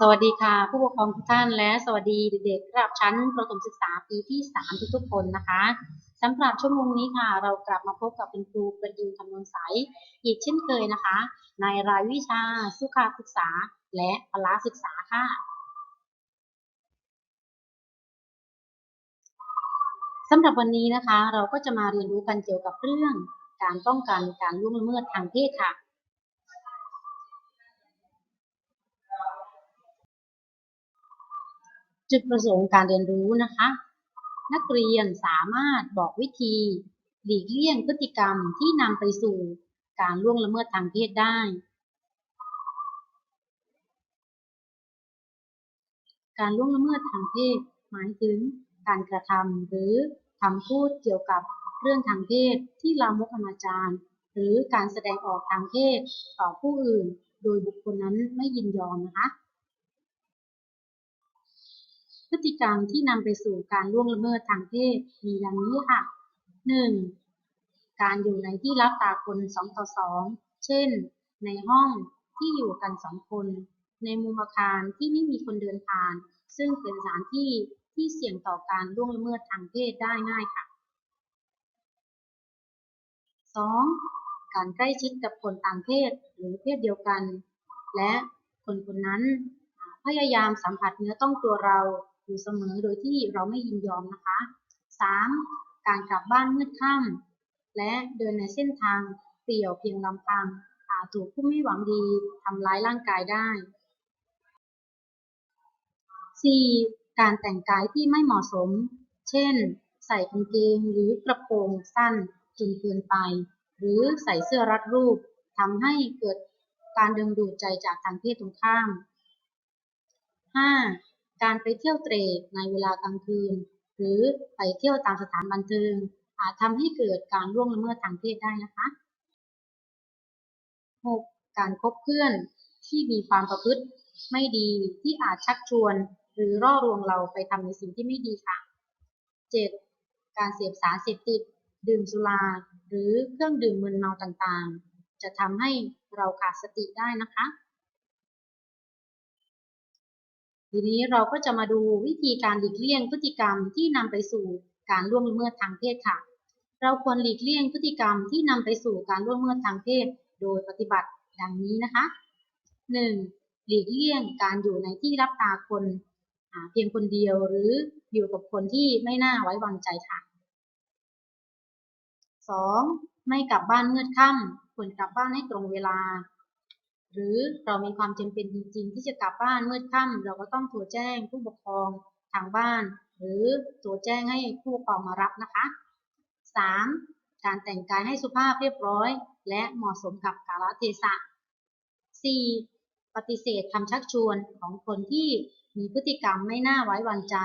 สวัสดีค่ะ ผู้ปกครองทุกท่านและสวัสดีเด็กๆระดับชั้นประถมศึกษาปีที่ 3 ทุกๆคนนะคะสำหรับชั่วโมงนี้ค่ะ เรากลับมาพบกับคุณครูประยูนคำนวณใสอีกเช่นเคยนะคะ ในรายวิชาสุขศึกษาและพละศึกษาค่ะสำหรับวันนี้นะคะ เราก็จะมาเรียนรู้กันเกี่ยวกับเรื่องการป้องกันการล่วงละเมิดทางเพศค่ะ จุดประสงค์การเรียนรู้นะคะ นักเรียนสามารถบอกวิธี หลีกเลี่ยงพฤติกรรมที่นำไปสู่การล่วงละเมิดทางเพศได้ การล่วงละเมิดทางเพศ หมายถึงการกระทำหรือคำพูดเกี่ยวกับเรื่องทางเพศที่ลามกอนาจารหรือการแสดงออกทางเพศต่อผู้อื่น โดยบุคคลนั้นไม่ยินยอมนะคะ พฤติกรรมที่นำไปสู่การล่วงละเมิดทางเพศมีดังนี้ค่ะ 1. การอยู่ในที่รับตาคนสองต่อสองเช่น ในห้องที่อยู่กันสองคน ในมุมอาคารที่ไม่มีคนเดินผ่าน ซึ่งเป็นสถานที่ที่เสี่ยงต่อการล่วงละเมิดทางเพศได้ง่ายค่ะ 2. การใกล้ชิดกับคนต่างเพศหรือเพศเดียวกัน และคนคนนั้นพยายามสัมผัสเนื้อต้องตัวเรา อยู่เสมอโดยที่เราไม่ยินยอมนะคะ 3. การกลับบ้านมืดค่ำและเดินในเส้นทางเปี่ยวเพียงลำพังอาจถูกผู้ไม่หวังดีทำร้ายร่างกายได้ 4. การแต่งกายที่ไม่เหมาะสม เช่น ใส่กางเกงหรือกระโปรงสั้นจนเกินไป หรือใส่เสื้อรัดรูปทำให้เกิดการดึงดูดใจจากทางเพศตรงข้าม 5. การไปเที่ยวเตรในเวลากลางคืน หรือไปเที่ยวตามสถานบันเทิง อาจทำให้เกิดการล่วงละเมิดทางเพศได้นะคะ 6. การคบเพื่อนที่มีความประพฤติไม่ดีที่อาจชักชวน หรือร่อลวงเราไปทำในสิ่งที่ไม่ดีค่ะ 7. การเสพสารเสพติด ดื่มสุรา หรือเครื่องดื่มมึนเมาต่างๆ จะทำให้เราขาดสติได้นะคะ ทีนี้เราก็จะมาดูวิธีการหลีกเลี่ยงพฤติกรรมที่นำไปสู่การล่วงละเมิดทางเพศค่ะ เราควรหลีกเลี่ยงพฤติกรรมที่นำไปสู่การล่วงละเมิดทางเพศ โดยปฏิบัติดังนี้นะคะ 1. หลีกเลี่ยงการอยู่ในที่รับตาคนเพียงคนเดียวหรืออยู่กับคนที่ไม่น่าไว้วางใจค่ะ 2. ไม่กลับบ้านเมืดค่ำควรกลับบ้านให้ตรงเวลา หรือเรามีความจำเป็นจริง ๆ ที่จะกลับบ้านมืดค่ำเราก็ต้องโทรแจ้งผู้ปกครองทางบ้าน หรือโทรแจ้งให้ผู้ปกครองมารับนะคะ 3. การแต่งกายให้สุภาพเรียบร้อย และเหมาะสมกับกาลเทศะ 4. ปฏิเสธคำชักชวนของคนที่มีพฤติกรรมไม่น่าไว้วางใจ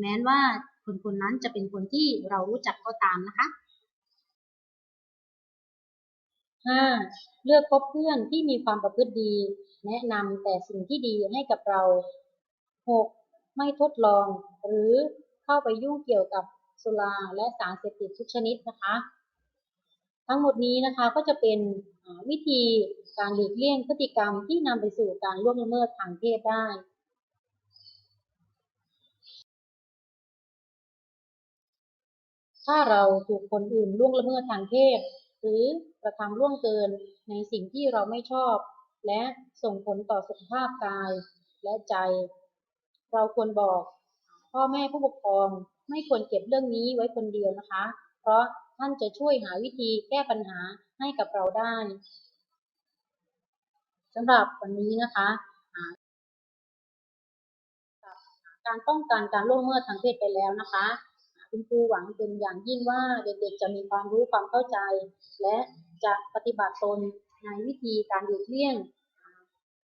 แม้ว่าคนคนนั้นจะเป็นคนที่เรารู้จักก็ตามนะคะ 5. เลือกคบเพื่อนที่มีความประพฤติดี แนะนำแต่สิ่งที่ดีให้กับเรา 6. ไม่ทดลอง หรือเข้าไปยุ่งเกี่ยวกับสุราและสารเสพติดทุกชนิดนะคะ ทั้งหมดนี้นะคะก็จะเป็นวิธีการหลีกเลี่ยงพฤติกรรมที่นำไปสู่การล่วงละเมิดทางเพศได้ถ้าเราถูกคนอื่นล่วงละเมิดทางเพศ หรือกระทำล่วงเกินในสิ่งที่เราไม่ชอบ และส่งผลต่อสุขภาพกายและใจ เราควรบอกพ่อแม่ผู้ปกครอง ไม่ควรเก็บเรื่องนี้ไว้คนเดียวนะคะ เพราะท่านจะช่วยหาวิธีแก้ปัญหาให้กับเราได้สำหรับวันนี้นะคะการป้องกันการล่วงเมิดทางเพศไปแล้วนะคะ คุณครูหวังเป็นอย่างยิ่งว่าเด็กๆจะมีความรู้ความเข้าใจ และจะปฏิบัติตนในวิธีการหลีกเลี่ยง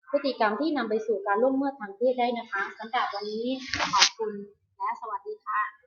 พฤติกรรมที่นำไปสู่การล่วงเมื่อทางเพศได้นะคะสำหรับวันนี้ขอบคุณและสวัสดีค่ะ